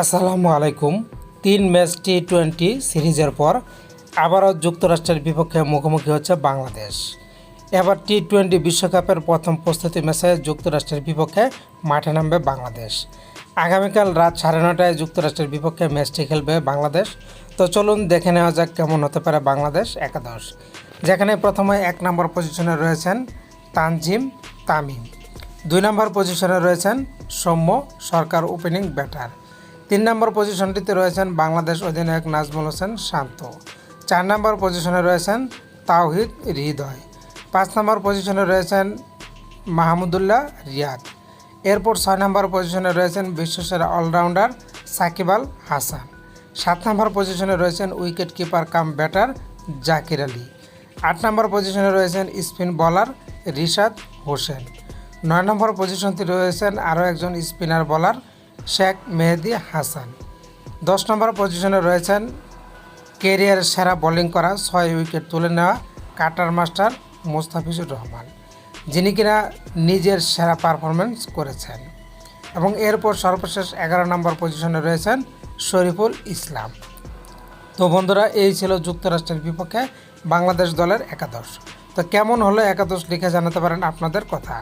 আসসালামু আলাইকুম। তিন ম্যাচ টি টোয়েন্টি সিরিজের পর আবারও যুক্তরাষ্ট্রের বিপক্ষে মুখোমুখি হচ্ছে বাংলাদেশ। এবার টি টোয়েন্টি বিশ্বকাপের প্রথম প্রস্তুতি ম্যাচে যুক্তরাষ্ট্রের বিপক্ষে মাঠে নামবে বাংলাদেশ। আগামীকাল রাত সাড়ে নটায় যুক্তরাষ্ট্রের বিপক্ষে ম্যাচটি খেলবে বাংলাদেশ। তো চলুন দেখে নেওয়া যাক কেমন হতে পারে বাংলাদেশ একাদশ। যেখানে প্রথমে এক নম্বর পজিশনে রয়েছেন তানজিম তামিম। দুই নম্বর পজিশনে রয়েছেন সৌম্য সরকার ওপেনিং ব্যাটার। তিন নম্বর পজিশনটিতে রয়েছেন বাংলাদেশ অধিনায়ক নাজমুল হোসেন শান্ত। চার নম্বর পজিশনে রয়েছেন তাওহিদ হৃদয়। পাঁচ নম্বর পজিশনে রয়েছেন মাহমুদুল্লাহ রিয়াদ। এরপর ছয় নম্বর পজিশনে রয়েছেন বিশ্বসেরা অলরাউন্ডার সাকিব আল হাসান। সাত নম্বর পজিশনে রয়েছেন wicket keeper cum batter Jaker Ali. আট নম্বর পজিশনে রয়েছেন স্পিন বলার রিশাদ হোসেন। নয় নম্বর পজিশনটি রয়েছেন আরও একজন স্পিনার বলার শেখ মেহেদি হাসান। দশ নম্বর পজিশনে রয়েছেন কেরিয়ার সেরা বোলিং করা ছয় উইকেট তুলে নেওয়া কাটার মাস্টার মোস্তাফিজুর রহমান, যিনি কিনা নিজের সেরা পারফরমেন্স করেছেন। এবং এরপর সর্বশেষ এগারো নম্বর পজিশনে রয়েছেন শরীফুল ইসলাম। তো বন্ধুরা, এই ছিল যুক্তরাষ্ট্রের বিপক্ষে বাংলাদেশ দলের একাদশ। তো কেমন হলো একাদশ লিখে জানাতে পারেন আপনাদের কথা।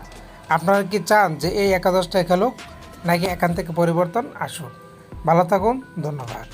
আপনারা কি চান যে এই একাদশটা খেলুক? নাকি এখান থেকে পরিবর্তন আসুন ভালো থাকুন ধন্যবাদ।